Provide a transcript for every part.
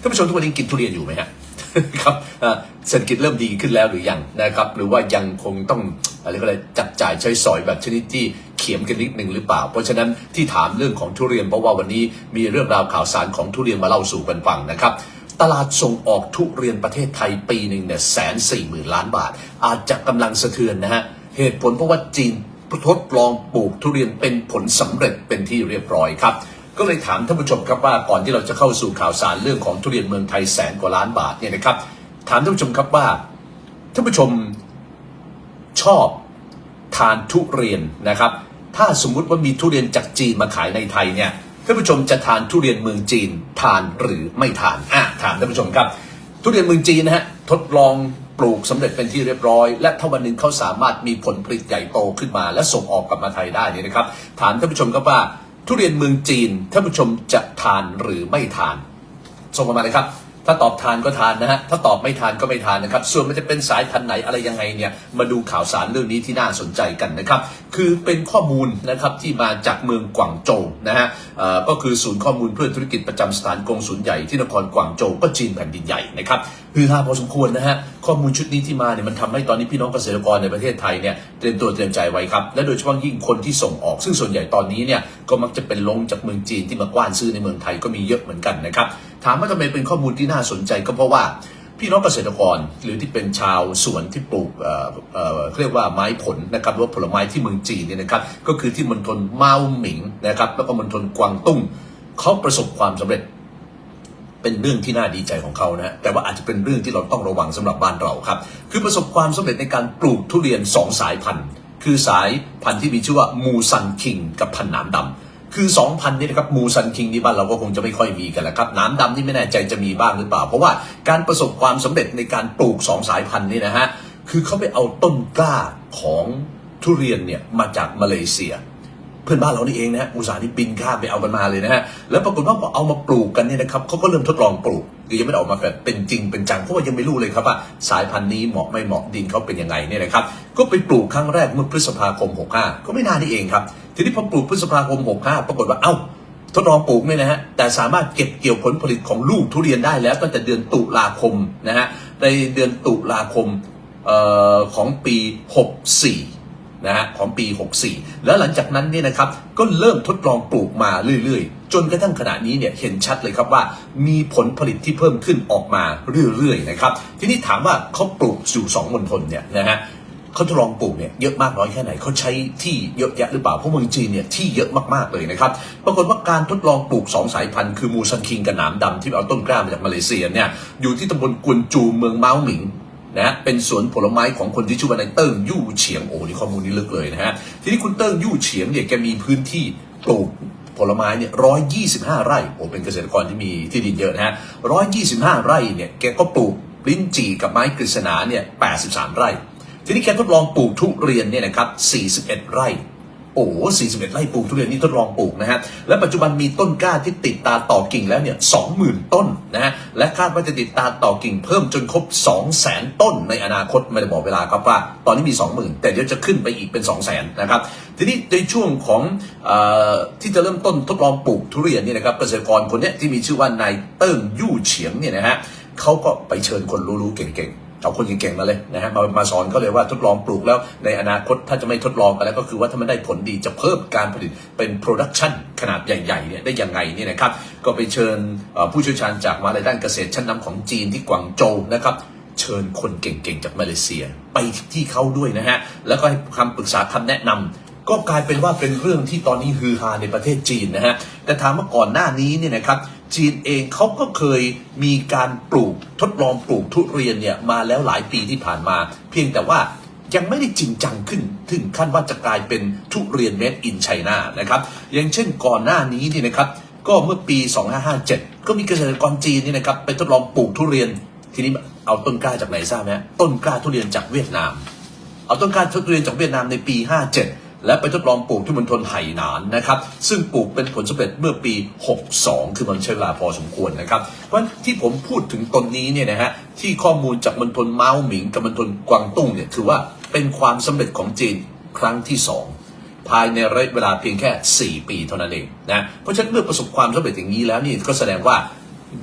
ท่านผู้ชมทุกวันนี้กินทุเรียนอยู่ไหมฮะครับเศรษฐกิจเริ่มดีขึ้นแล้วหรือยังนะครับ หรือว่ายังคงต้องอะไรก็เลยจับจ่ายใช้สอยแบบชนิดที่เขียมกันนิดหนึ่งหรือเปล่า เพราะฉะนั้นที่ถามเรื่องของทุเรียนเพราะว่าวันนี้มีเรื่องราวข่าวสารของทุเรียนมาเล่าสู่กันฟังนะครับตลาดส่งออกทุเรียนประเทศไทยปีหนึ่งเนี่ยแสนสี่หมื่นล้านบาท อาจจะกำลังสะเทือนนะฮะเหตุผลเพราะว่าจีนทดลองปลูกทุเรียนเป็นผลสำเร็จเป็นที่เรียบร้อยครับ ก็เลยถามท่านผู้ชมครับว่าก่อนที่เราจะเข้าสู่ข่าวสารเรื่องของทุเรียนเมืองไทยแสนกว่าล้านบาทเนี่ยนะครับ ถามท่านผู้ชมครับว่าท่านผู้ชมชอบทานทุเรียนนะครับ ถ้าสมมุติว่ามีทุเรียนจากจีนมาขายในไทยเนี่ยท่านผู้ชมจะทานทุเรียนเมืองจีนทานหรือไม่ทานอะถามท่านผู้ชมครับ ทุเรียนเมืองจีนนะฮะทดลองปลูกสำเร็จเป็นที่เรียบร้อย และถ้าวันหนึ่งเขาสามารถมีผลผลิตใหญ่โตขึ้นมา และส่งออกกลับมาไทยได้เนี่ยนะครับ ถามท่านผู้ชมครับว่า ทุเรียนเมืองจีนท่านผู้ชมจะทานหรือไม่ทานส่งมาเลยครับ ถ้าตอบทานก็ทานนะฮะถ้าตอบไม่ทานก็ไม่ทานนะครับ ส่วนมันจะเป็นสายพันธุ์ไหนอะไรยังไงเนี่ยมาดูข่าวสารเรื่องนี้ที่น่าสนใจกันนะครับ คือเป็นข้อมูลนะครับที่มาจากเมืองกวางโจวนะฮะก็คือศูนย์ข้อมูลเพื่อธุรกิจประจำสถานกงศูนย์ใหญ่ที่นครกวางโจวก็จีนแผ่นดินใหญ่นะครับคือฮาพอสมควรนะฮะข้อมูลชุดนี้ที่มาเนี่ยมันทำให้ตอนนี้พี่น้องเกษตรกรในประเทศไทยเนี่ยเตรียมตัวเตรียมใจไว้ครับและโดยเฉพาะยิ่งคนที่ส่งออกซึ่งส่วนใหญ่ตอนนี้เนี่ย ก็มักจะเป็นลงจากเมืองจีนที่มากว้านซื้อในเมืองไทยก็มีเยอะเหมือนกันนะครับ ถามว่าทำไมเป็นข้อมูลที่น่าสนใจก็เพราะว่าพี่น้องเกษตรกรหรือที่เป็นชาวสวนที่ปลูกเอ่อเอ่อเรียกว่าไม้ผลนะครับหรือว่าผลไม้ที่เมืองจีนเนี่ยนะครับก็คือที่มณฑลเมาหมิงนะครับแล้วก็มณฑลกวางตุ้งเขาประสบความสำเร็จเป็นเรื่องที่น่าดีใจของเขานะแต่ว่าอาจจะเป็นเรื่องที่เราต้องระวังสำหรับบ้านเราครับ คือประสบความสำเร็จในการปลูกทุเรียนสองสายพันธุ์ คือสายพันธุ์ที่มีชื่อว่ามูซันคิงกับพันธุ์นามดำคือสองพันธุ์นี้นะครับมูซันคิงนี่บ้านเราก็คงจะไม่ค่อยมีกันแล้วครับน้ำดำนี่ไม่แน่ใจจะมีบ้างหรือเปล่า เพราะว่าการประสบความสำเร็จในการปลูกสองสายพันธุ์นี่นะฮะคือเขาไปเอาต้นกล้าของทุเรียนเนี่ยมาจากมาเลเซีย เพื่อนบ้านเรานี่เองนะฮะอุตสาห์นี่บินข้ามไปเอากันมาเลยนะฮะแล้วปรากฏว่าพอเอามาปลูกกันเนี่ยนะครับเขาก็เริ่มทดลองปลูกคือยังไม่ได้ออกมาแบบเป็นจริงเป็นจังเพราะว่ายังไม่รู้เลยครับว่าสายพันธุ์นี้เหมาะไม่เหมาะดินเขาเป็นยังไงเนี่ยนะครับก็ไปปลูกครั้งแรกเมื่อพฤษภาคม 65 ก็ไม่นานนี่เองครับทีนี้พอปลูกพฤษภาคม 65 ปรากฏว่าเอ้าทดลองปลูกเนี่ยนะฮะแต่สามารถเก็บเกี่ยวผลผลิตของลูกทุเรียนได้แล้วตั้งแต่เดือนตุลาคมนะฮะในเดือนตุลาคมออของปี 64 นะฮะของปี 64 แล้วหลังจากนั้นเนี่ยนะครับก็เริ่มทดลองปลูกมาเรื่อยๆ จนกระทั่งขณะนี้เนี่ยเห็นชัดเลยครับว่ามีผลผลิตที่เพิ่มขึ้นออกมาเรื่อยๆนะครับทีนี้ถามว่าเขาปลูกอยู่สองมณฑลเนี่ยนะฮะเขาทดลองปลูกเนี่ยเยอะมากน้อยแค่ไหนเขาใช้ที่เยอะแยะหรือเปล่าเพราะเมืองจีนเนี่ยที่เยอะมากๆเลยนะครับปรากฏว่าการทดลองปลูกสองสายพันธุ์คือมูซันคิงกับหนามดำที่เอาต้นกล้ามาจากมาเลเซียเนี่ยอยู่ที่ตำบลกวนจูเมืองเมาหมิง นะเป็นสวนผลไม้ของคนที่ชื่อว่านายเติ้งยู่เฉียงโอ้นี่ข้อมูลนี้ลึกเลยนะฮะทีนี้คุณเติ้งยู่เฉียงเนี่ยแกมีพื้นที่ปลูกผลไม้เนี่ยร้อยยี่สิบห้าไร่โอ้เป็นเกษตรกรที่มีที่ดินเยอะนะฮะร้อยยี่สิบห้าไร่เนี่ยแกก็ปลูกลิ้นจี่กับไม้กฤษณาเนี่ยแปดสิบสามไร่ ทีนี้แกทดลองปลูกทุเรียนเนี่ยนะครับสี่สิบเอ็ดไร่ โอ้41 ไร่ปลูกทุเรียนนี่ทดลองปลูกนะฮะ และปัจจุบันมีต้นกล้าที่ติดตาต่อกิ่งแล้วเนี่ย20,000 ต้นนะฮะ และคาดว่าจะติดตาต่อกิ่งเพิ่มจนครบ 200,000 ต้นในอนาคตไม่ได้บอกเวลาครับว่า ตอนนี้มี 20,000 แต่เดี๋ยวจะขึ้นไปอีกเป็น 200,000 นะครับ ทีนี้ในช่วงของอที่จะเริ่มต้นทดลองปลูกทุเรียนนี่นะครับเกษตรกรคนเนี้ยที่มีชื่อว่านายเติ้งยู่เฉียงเนี่ยนะฮะเขาก็ไปเชิญคนรู้ๆเก่งๆ เอาคนเก่งๆมาเลยนะฮะมามาสอนเขาเลยว่าทดลองปลูกแล้วในอนาคตถ้าจะไม่ทดลองกันแล้วก็คือว่าถ้ามันได้ผลดีจะเพิ่มการผลิตเป็นโปรดักชันขนาดใหญ่ๆเนี่ยได้ยังไงเนี่ยนะครับก็ไปเชิญผู้เชี่ยวชาญจากมาลัยด้านเกษตรชั้นนำของจีนที่กวางโจวนะครับเชิญคนเก่งๆจากมาเลเซีย ไปที่เขาด้วยนะฮะแล้วก็ให้คำปรึกษาคำแนะนำก็กลายเป็นว่าเป็นเรื่องที่ตอนนี้ฮือฮาในประเทศจีนนะฮะ แต่ถามว่าก่อนหน้านี้เนี่ยนะครับ จีนเองเขาก็เคยมีการปลูกทดลองปลูกทุเรียนเนี่ยมาแล้วหลายปีที่ผ่านมา เพียงแต่ว่ายังไม่ได้จริงจังขึ้น ถึงขั้นว่าจะกลายเป็นทุเรียนเมดอินไชน่านะครับอย่างเช่นก่อนหน้านี้นี่นะครับ ก็เมื่อปี 2557 ก็มีเกษตรกรจีนนี่นะครับไปทดลองปลูกทุเรียน ทีนี้เอาต้นกล้าจากไหนทราบไหมต้นกล้าทุเรียนจากเวียดนาม เอาต้นกล้าทุเรียนจากเวียดนามในปี 57 และไปทดลองปลูกที่มณฑลไหหนานนะครับ ซึ่งปลูกเป็นผลสำเร็จเมื่อปี 62 คือมันใช้เวลาพอสมควรนะครับ เพราะที่ผมพูดถึงตนนี้เนี่ยนะฮะที่ข้อมูลจากมณฑลเมาหมิงกับมณฑลกวางตุ้งเนี่ยถือว่าเป็นความสำเร็จของจีนครั้งที่สองภายในระยะเวลาเพียงแค่ 4 ปีเท่านั้นเองนะ เพราะฉะนั้นเมื่อประสบความสำเร็จอย่างนี้แล้วนี่ก็แสดงว่า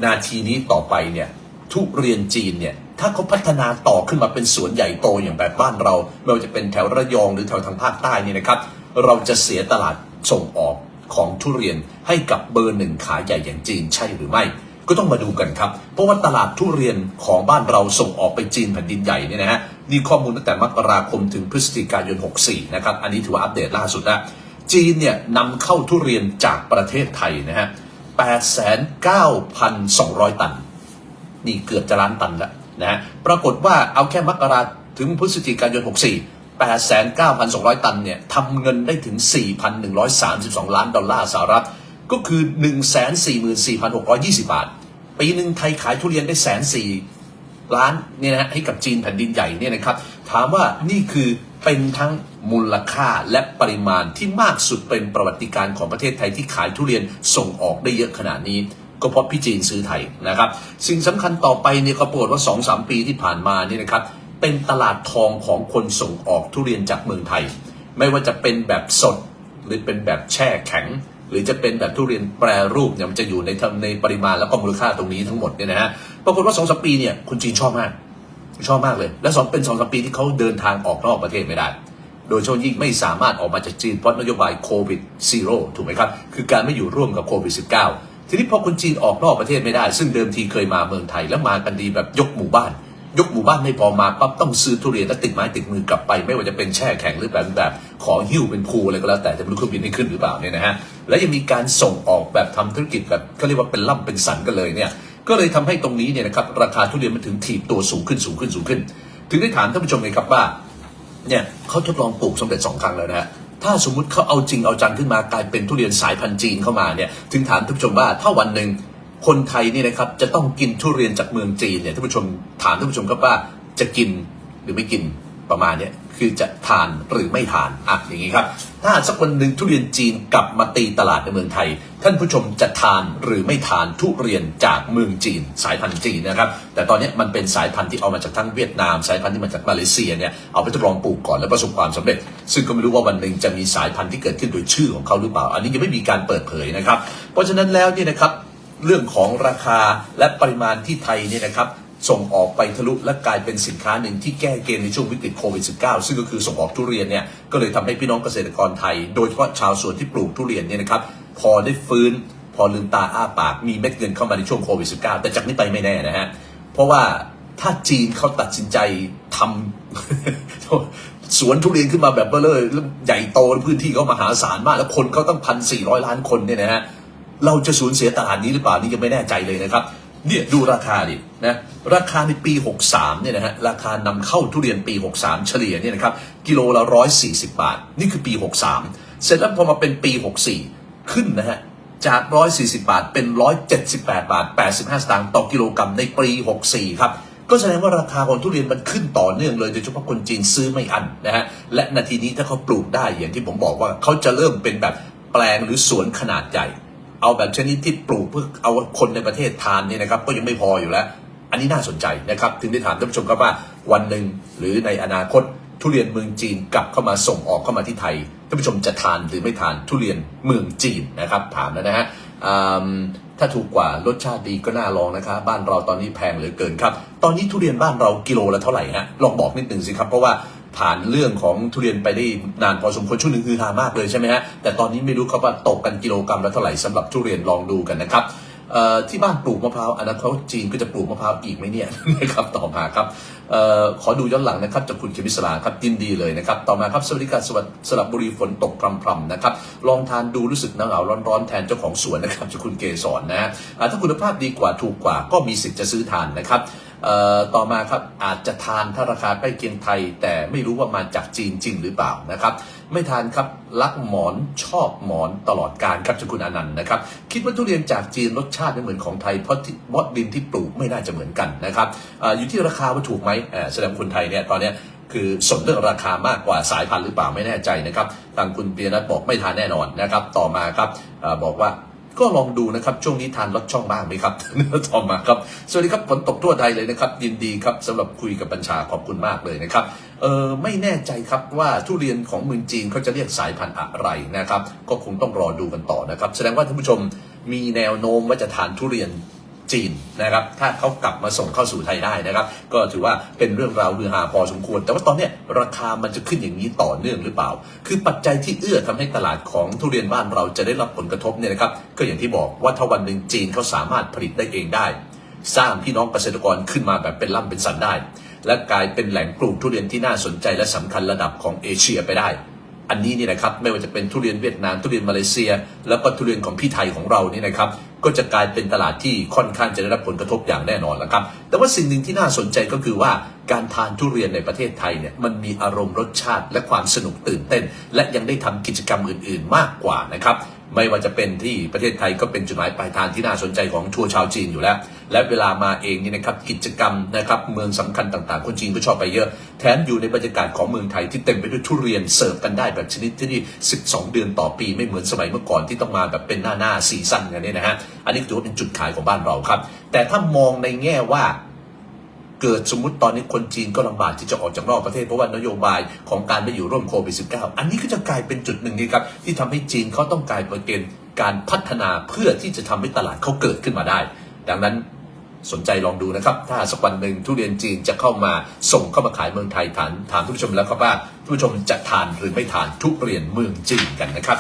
นาทีนี้ต่อไปเนี่ยทุเรียนจีนเนี่ย ถ้าเขาพัฒนาต่อขึ้นมาเป็นสวนใหญ่โตอย่างแบบบ้านเรา ไม่ว่าจะเป็นแถวระยองหรือแถวทางภาคใต้นี่นะครับ เราจะเสียตลาดส่งออกของทุเรียนให้กับเบอร์หนึ่งขายใหญ่อย่างจีนใช่หรือไม่ ก็ต้องมาดูกันครับ เพราะว่าตลาดทุเรียนของบ้านเราส่งออกไปจีนแผ่นดินใหญ่เนี่ยนะฮะนี่ข้อมูลตั้งแต่มกราคมถึงพฤศจิกายน 64 นะครับ อันนี้ถือว่าอัปเดตล่าสุดแล้วจีนเนี่ยนำเข้าทุเรียนจากประเทศไทยนะฮะ 89,200 ตัน นี่เกือบจะล้านตันแล้ว นะปรากฏว่าเอาแค่มกราถึงพฤศจิกายน 64 89,200 ตันเนี่ยทำเงินได้ถึง 4,132 ล้านดอลลาร์สหรัฐ ก็คือ 144,620 บาท ปีหนึ่งไทยขายทุเรียนได้แสนสี่ล้านเนี่ยนะฮะให้กับจีนแผ่นดินใหญ่เนี่ยนะครับ ถามว่านี่คือเป็นทั้งมูลค่าและปริมาณที่มากสุดเป็นประวัติการของประเทศไทยที่ขายทุเรียนส่งออกได้เยอะขนาดนี้ ก็เพราะพี่จีนซื้อไทยนะครับสิ่งสำคัญต่อไปเนี่ยก็ปรากฏว่า2-3ปีที่ผ่านมาเนี่ยนะครับเป็นตลาดทองของคนส่งออกทุเรียนจากเมืองไทย ไม่ว่าจะเป็นแบบสดหรือเป็นแบบแช่แข็ง หรือจะเป็นแบบทุเรียนแปรรูปเนี่ยมันจะอยู่ในทำในปริมาณแล้วก็มูลค่าตรงนี้ทั้งหมดเนี่ยนะฮะปรากฏว่าสองสปีเนี่ยคนจีนชอบมากชอบมากเลย และสองเป็นสองสามปีที่เขาเดินทางออกนอกประเทศไม่ได้ โดยเฉพาะยิ่งไม่สามารถออกมาจากจีนเพราะนโยบายโควิดซีโร่ถูกไหมครับ คือการไม่อยู่ร่วมกับโควิด -19 ทีนี้พอคนจีนออกนอกประเทศไม่ได้ ซึ่งเดิมทีเคยมาเมืองไทยแล้วมากันดีแบบยกหมู่บ้าน ยกหมู่บ้านไม่พอมาปั๊บต้องซื้อทุเรียนแล้วติดไม้ติดมือกลับไป ไม่ว่าจะเป็นแช่แข็งหรือแบบแบบขอหิ้วเป็นภูอะไรก็แล้วแต่จะไม่รู้เครื่องบินได้ขึ้นหรือเปล่าเนี่ยนะฮะและยังมีการส่งออกแบบทำธุรกิจแบบเขาเรียกว่าเป็นล่ำเป็นสันกันเลยเนี่ยก็เลยทำให้ตรงนี้เนี่ยนะครับราคาทุเรียนมันถึงถีบตัวสูงขึ้นสูงขึ้นสูงขึ้น ถึงได้ถามท่านผู้ชมเลยครับว่าเนี่ยเขาทดลองปลูกสำเร็จสองครั้งแล้วนะฮะ ถ้าสมมุติเขาเอาจริงเอาจังขึ้นมากลายเป็นทุเรียนสายพันธุ์จีนเข้ามาเนี่ยถึงถามท่านผู้ชมว่าถ้าวันหนึ่งคนไทยนี่นะครับจะต้องกินทุเรียนจากเมืองจีนเนี่ยท่านผู้ชมถามท่านผู้ชมครับว่าจะกินหรือไม่กินประมาณเนี้ย คือจะทานหรือไม่ทานอะอย่างนี้ครับ ถ้าสักวันหนึ่งทุเรียนจีนกลับมาตีตลาดในเมืองไทย ท่านผู้ชมจะทานหรือไม่ทานทุเรียนจากเมืองจีน สายพันธุ์จีนนะครับ แต่ตอนนี้มันเป็นสายพันธุ์ที่เอามาจากทั้งเวียดนาม สายพันธุ์ที่มาจากมาเลเซียเนี่ยเอาไปทดลองปลูกก่อนแล้วประสบความสำเร็จ ซึ่งก็ไม่รู้ว่าวันหนึ่งจะมีสายพันธุ์ที่เกิดขึ้นโดยชื่อของเขาหรือเปล่า อันนี้ยังไม่มีการเปิดเผยนะครับ เพราะฉะนั้นแล้วเนี่ยนะครับเรื่องของราคาและปริมาณที่ไทยเนี่ยนะครับ ส่งออกไปทะลุและกลายเป็นสินค้าหนึ่งที่แก้เกมในช่วงวิกฤตโควิด -19 ซึ่งก็คือส่งออกทุเรียนเนี่ยก็เลยทำให้พี่น้องเกษตรกรไทย โดยเฉพาะชาวสวนที่ปลูกทุเรียนเนี่ยนะครับพอได้ฟื้น พอลืมตาอ้าปากมีเม็ดเงินเข้ามาในช่วงโควิด -19 แต่จากนี้ไปไม่แน่นะฮะเพราะว่าถ้าจีนเขาตัดสินใจทำสวนทุเรียนขึ้นมาแบบเบอเลอใหญ่โตพื้นที่เขามหาศาลมาก แล้วคนเขาตั้งพันสี่ร้อยล้านคนเนี่ยนะฮะเราจะสูญเสียตลาดนี้หรือเปล่านี่ยังไม่แน่ใจเลยนะครับ เนี่ยดูราคาดินะราคาในปี 63เนี่ยนะฮะราคานำเข้าทุเรียนปี 63 เฉลี่ยเนี่ยนะครับกิโลละ 140 บาท นี่คือปี 63 เสร็จแล้วพอมาเป็นปี 64 ขึ้นนะฮะจาก 140 บาทเป็น 178 บาท 85 สตางค์ต่อกิโลกรัมในปี 64 ครับ ก็แสดงว่าราคาของทุเรียนมันขึ้นต่อเนื่องเลยโดยเฉพาะคนจีนซื้อไม่อั้นนะฮะและนาทีนี้ถ้าเขาปลูกได้อย่างที่ผมบอกว่าเขาจะเริ่มเป็นแบบแปลงหรือสวนขนาดใหญ่ เอาแบบชนิดที่ปลูกเพื่อเอาคนในประเทศทานเนี่ยนะครับ ก็ยังไม่พออยู่แล้ว อันนี้น่าสนใจนะครับ ถึงได้ถามท่านผู้ชมครับว่าวันหนึ่งหรือในอนาคตทุเรียนเมืองจีนกลับเข้ามาส่งออกเข้ามาที่ไทยท่านผู้ชมจะทานหรือไม่ทานทุเรียนเมืองจีนนะครับ ถามแล้วนะฮะถ้าถูกกว่ารสชาติดีก็น่าลองนะครับบ้านเราตอนนี้แพงเหลือเกินครับ ตอนนี้ทุเรียนบ้านเรากิโลละเท่าไหร่ฮะลองบอกนิดหนึ่งสิครับเพราะว่า ผ่านเรื่องของทุเรียนไปได้นานพอสมควรช่วงหนึ่งคือฮามากเลยใช่ไหมฮะแต่ตอนนี้ไม่รู้ครับว่าตกกันกิโลกรัมละเท่าไหร่สำหรับทุเรียนลองดูกันนะครับที่บ้านปลูกมะพร้าวอนาคตจีนก็จะปลูกมะพร้าวอีกไหมเนี่ยนะครับต่อมาครับออขอดูย้อนหลังนะครับจากคุณเขมิสราครับยินดีเลยนะครับต่อมาครับสวัสดีครับสวัสดีสลับบุรีฝนตกพรำๆนะครับลองทานดูรู้สึกหนาวร้อนๆแทนเจ้าของสวนนะครับจากคุณเกสรนะฮะอ่าถ้าคุณภาพดีกว่าถูกกว่าก็มีสิทธิ์จะซื้อทานนะครับ ต่อมาครับอาจจะทานถ้าราคาใกล้เคียงไทย แต่ไม่รู้ว่ามาจากจีนจริงหรือเปล่านะครับ ไม่ทานครับรักหมอนชอบหมอนตลอดการครับจากคุณอนันต์นะครับ คิดว่าทุเรียนจากจีนรสชาติไม่เหมือนของไทยเพราะที่บอสดินที่ปลูกไม่น่าจะเหมือนกันนะครับออยู่ที่ราคาว่าถูกไหมแสดงคนไทยเนี่ยตอนนี้คือสนเรื่องราคามากกว่าสายพันธุ์หรือเปล่าไม่แน่ใจนะครับทางคุณเปียนัทบอกไม่ทานแน่นอนนะครับ ต่อมาครับอบอกว่า ก็ลองดูนะครับ ช่วงนี้ทานลดช่องบ้างไหมครับต่อมาครับสวัสดีครับฝนตกทั่วไทยเลยนะครับ ยินดีครับสำหรับคุยกับบัญชาขอบคุณมากเลยนะครับเออไม่แน่ใจครับว่าทุเรียนของเมืองจีนเขาจะเรียกสายพันธุ์อะไรนะครับ ก็คงต้องรอดูกันต่อนะครับ แสดงว่าท่านผู้ชมมีแนวโน้มว่าจะทานทุเรียน จีนนะครับ ถ้าเขากลับมาส่งเข้าสู่ไทยได้นะครับ ก็ถือว่าเป็นเรื่องราวฮือฮาพอสมควร แต่ว่าตอนนี้ราคามันจะขึ้นอย่างนี้ต่อเนื่องหรือเปล่า คือปัจจัยที่เอื้อทำให้ตลาดของทุเรียนบ้านเราจะได้รับผลกระทบเนี่ยนะครับ ก็อย่างที่บอกว่าถ้าวันหนึ่งจีนเขาสามารถผลิตได้เองได้ สร้างพี่น้องเกษตรกรขึ้นมาแบบเป็นล่ำเป็นสันได้ และกลายเป็นแหล่งปลูกทุเรียนที่น่าสนใจและสำคัญระดับของเอเชียไปได้ อันนี้นี่นะครับไม่ว่าจะเป็นทุเรียนเวียดนามทุเรียนมาเลเซีย แล้วก็ทุเรียนของพี่ไทยของเรานี่นะครับก็จะกลายเป็นตลาดที่ค่อนข้างจะได้รับผลกระทบอย่างแน่นอนแล้วครับ แต่ว่าสิ่งหนึ่งที่น่าสนใจก็คือว่าการทานทุเรียนในประเทศไทยเนี่ยมันมีอารมณ์รสชาติและความสนุกตื่นเต้น และยังได้ทำกิจกรรมอื่น ๆ มากกว่านะครับ ไม่ว่าจะเป็นที่ประเทศไทยก็เป็นจุดหมายปลายทางที่น่าสนใจของทัวร์ชาวจีนอยู่แล้ว และเวลามาเองนี่นะครับกิจกรรมนะครับเมืองสำคัญต่างๆ คนจีนก็ชอบไปเยอะ แถมอยู่ในบรรยากาศของเมืองไทยที่เต็มไปด้วยทุเรียนเสิร์ฟกันได้แบบชนิดที่นี่ 12 เดือนต่อปีไม่เหมือนสมัยเมื่อก่อนที่ต้องมาแบบเป็นหน้าหน้าซีซั่นกันเนี่ยนะฮะ อันนี้ถือว่าเป็นจุดขายของบ้านเราครับ แต่ถ้ามองในแง่ว่า เกิดสมมติตอนนี้คนจีนก็ลำบากที่จะออกจากนอกประเทศเพราะว่านโยบายของการไม่อยู่ร่วมโควิด -19 อันนี้ก็จะกลายเป็นจุดหนึ่งนี่ครับที่ทำให้จีนเขาต้องกลายมาเป็นการพัฒนาเพื่อที่จะทำให้ตลาดเขาเกิดขึ้นมาได้ ดังนั้นสนใจลองดูนะครับ ถ้าสักวันหนึ่งทุเรียนจีนจะเข้ามาส่งเข้ามาขายเมืองไทยถามถามทุกผู้ชมแล้วครับว่าทุกผู้ชมจะทานหรือไม่ทานทุเรียนเมืองจีนกันนะครับ